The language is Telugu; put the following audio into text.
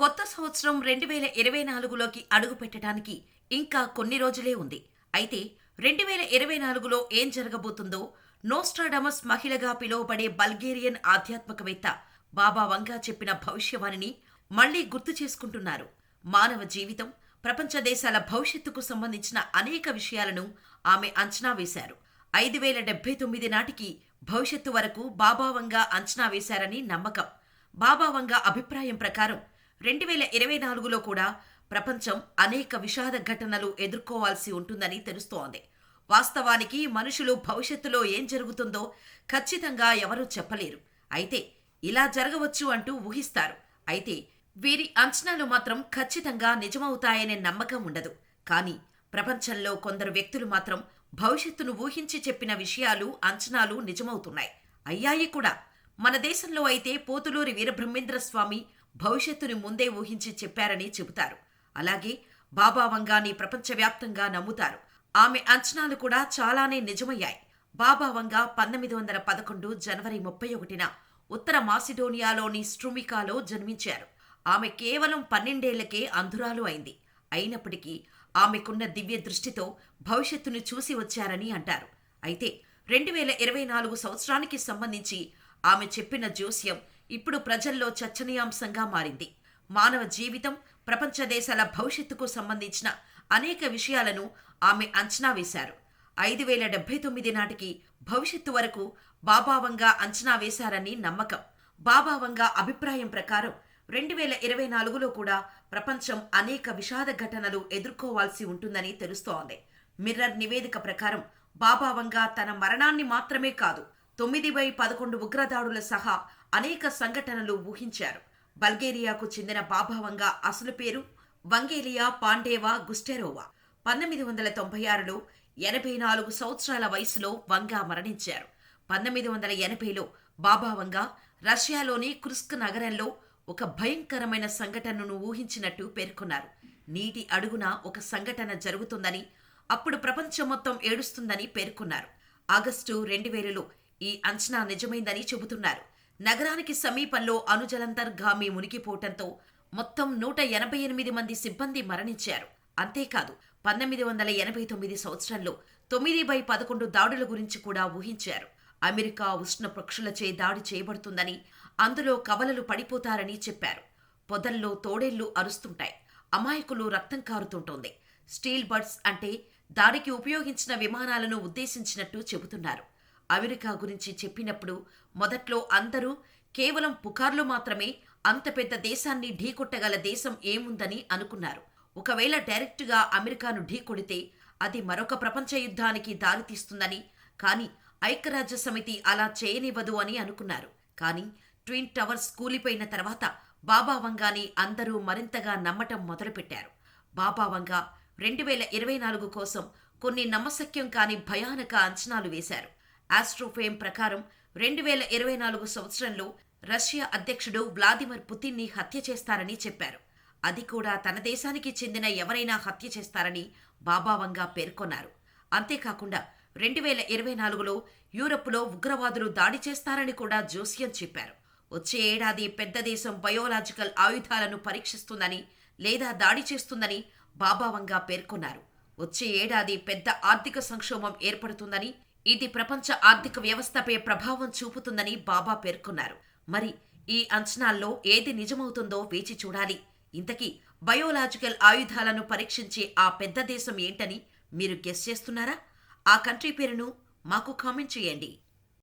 కొత్త సంవత్సరం రెండు వేల ఇరవై నాలుగులోకి అడుగు పెట్టడానికి ఇంకా కొన్ని రోజులే ఉంది. అయితే రెండు వేల ఇరవై నాలుగులో ఏం జరగబోతుందో నోస్ట్రాడమస్ మహిళగా పిలువబడే బల్గేరియన్ ఆధ్యాత్మికవేత్త బాబా వంగా చెప్పిన భవిష్యవాణిని మళ్ళీ గుర్తు చేసుకుంటున్నారు. మానవ జీవితం ప్రపంచ దేశాల భవిష్యత్తుకు సంబంధించిన అనేక విషయాలను ఆమె అంచనా వేశారు. ఐదు వేల డెబ్బై తొమ్మిది నాటికి భవిష్యత్తు వరకు బాబా వంగా అంచనా వేశారని నమ్మకం. బాబా వంగా అభిప్రాయం ప్రకారం రెండు వేల ఇరవై నాలుగులో కూడా ప్రపంచం అనేక విషాద ఘటనలు ఎదుర్కోవాల్సి ఉంటుందని తెలుస్తోంది. వాస్తవానికి మనుషులు భవిష్యత్తులో ఏం జరుగుతుందో ఖచ్చితంగా ఎవరూ చెప్పలేరు. అయితే ఇలా జరగవచ్చు అంటూ ఊహిస్తారు. అయితే వీరి అంచనాలు మాత్రం ఖచ్చితంగా నిజమవుతాయనే నమ్మకం ఉండదు. కానీ ప్రపంచంలో కొందరు వ్యక్తులు మాత్రం భవిష్యత్తును ఊహించి చెప్పిన విషయాలు అంచనాలు నిజమవుతున్నాయి. అయ్యాయి కూడా. మన దేశంలో అయితే పోతులూరి వీరబ్రహ్మేంద్ర స్వామి భవిష్యత్తుని ముందే ఊహించి చెప్పారని చెబుతారు. అలాగే బాబా వంగాని ప్రపంచవ్యాప్తంగా నమ్ముతారు. ఆమె అంచనాలు కూడా చాలానే నిజమయ్యాయి. బాబా వంగా పంతొమ్మిది వందల పదకొండు జనవరి ముప్పై ఒకటిన ఉత్తర మాసిడోనియాలోని స్ట్రుమికాలో జన్మించారు. ఆమె కేవలం పన్నెండేళ్ళకే అంధురాలు అయింది. అయినప్పటికీ ఆమెకున్న దివ్య దృష్టితో భవిష్యత్తును చూసి వచ్చారని అంటారు. అయితే రెండు వేల ఇరవై నాలుగు సంవత్సరానికి సంబంధించి ఆమె చెప్పిన జోస్యం ఇప్పుడు ప్రజల్లో చర్చనీయాంశంగా మారింది. మానవ జీవితం ప్రపంచ దేశాల భవిష్యత్తుకు సంబంధించిన అనేక విషయాలను ఆమె అంచనా వేశారు. ఐదు వేల డెబ్బై తొమ్మిది నాటికి భవిష్యత్తు వరకు బాబావంగా అంచనా వేశారని నమ్మకం. బాబావంగా అభిప్రాయం ప్రకారం రెండు వేల ఇరవై నాలుగులో కూడా ప్రపంచం అనేక విషాద ఘటనలు ఎదుర్కోవాల్సి ఉంటుందని తెలుస్తోంది. మిర్రర్ నివేదిక ప్రకారం బాబావంగా తన మరణాన్ని మాత్రమే కాదు తొమ్మిది బై పదకొండు ఉగ్రదాడుల సహా అనేక సంఘటనలు ఊహించారు. బల్గేరియాకు చెందిన బాబావంగా అసలు పేరు వంగేలియా పాండేవా గుస్టెరోవా. పంతొమ్మిది వందల తొంభై ఆరులో ఎనభై నాలుగు సంవత్సరాల వయసులో వంగా మరణించారు. పంతొమ్మిది వందల ఎనభైలో బాబావంగా రష్యాలోని క్రుస్క్ నగరంలో ఒక భయంకరమైన సంఘటనను ఊహించినట్టు పేర్కొన్నారు. నీటి అడుగున ఒక సంఘటన జరుగుతుందని అప్పుడు ప్రపంచం మొత్తం ఏడుస్తుందని పేర్కొన్నారు. ఆగస్టు రెండు వేలలో ఈ అంచనా నిజమైందని చెబుతున్నారు. నగరానికి సమీపంలో అనుజలంతర్గామి మునిగిపోవటంతో మొత్తం నూట ఎనభై ఎనిమిది మంది సిబ్బంది మరణించారు. అంతేకాదు పంతొమ్మిది వందల ఎనభై తొమ్మిది సంవత్సరంలో తొమ్మిది బై పదకొండు దాడుల గురించి కూడా ఊహించారు. అమెరికా ఉష్ణ పక్షులచే దాడి చేయబడుతుందని అందులో కవలలు పడిపోతారని చెప్పారు. పొదల్లో తోడేళ్ళు అరుస్తుంటాయి. అమాయకులు రక్తం కారుతుంటుంది. స్టీల్ బర్డ్స్ అంటే దాడికి ఉపయోగించిన విమానాలను ఉద్దేశించినట్టు చెబుతున్నారు. అమెరికా గురించి చెప్పినప్పుడు మొదట్లో అందరూ కేవలం పుకార్లు మాత్రమే అంత పెద్ద దేశాన్ని ఢీకొట్టగల దేశం ఏముందని అనుకున్నారు. ఒకవేళ డైరెక్టుగా అమెరికాను ఢీకొడితే అది మరొక ప్రపంచ యుద్ధానికి దారితీస్తుందని కానీ ఐక్యరాజ్య సమితి అలా చేయనివ్వదు అని అనుకున్నారు. కానీ ట్విన్ టవర్స్ కూలిపోయిన తర్వాత బాబా వంగాని అందరూ మరింతగా నమ్మటం మొదలుపెట్టారు. బాబా వంగా రెండు వేల ఇరవై నాలుగు కోసం కొన్ని నమ్మశక్యం కాని భయానక అంచనాలు వేశారు. ఆస్ట్రోఫేమ్ ప్రకారం రెండు వేల ఇరవై నాలుగు సంవత్సరంలో రష్యా అధ్యక్షుడు వ్లాదిమిర్ పుతిన్ని హత్య చేస్తారని చెప్పారు. అది కూడా తన దేశానికి చెందిన ఎవరైనా హత్య చేస్తారని బాబావంగా పేర్కొన్నారు. అంతేకాకుండా రెండు వేల ఇరవై నాలుగులో యూరప్లో ఉగ్రవాదులు దాడి చేస్తారని కూడా జోస్యం చెప్పారు. వచ్చే ఏడాది పెద్ద దేశం బయోలాజికల్ ఆయుధాలను పరీక్షిస్తుందని లేదా దాడి చేస్తుందని బాబావంగా పేర్కొన్నారు. వచ్చే ఏడాది పెద్ద ఆర్థిక సంక్షోభం ఏర్పడుతుందని ఇది ప్రపంచ ఆర్థిక వ్యవస్థపై ప్రభావం చూపుతుందని బాబా పేర్కొన్నారు. మరి ఈ అంచనాల్లో ఏది నిజమవుతుందో వేచి చూడాలి. ఇంతకీ బయోలాజికల్ ఆయుధాలను పరీక్షించే ఆ పెద్ద దేశం ఏంటని మీరు గెస్ చేస్తున్నారా? ఆ కంట్రీ పేరును మాకు కామెంట్ చేయండి.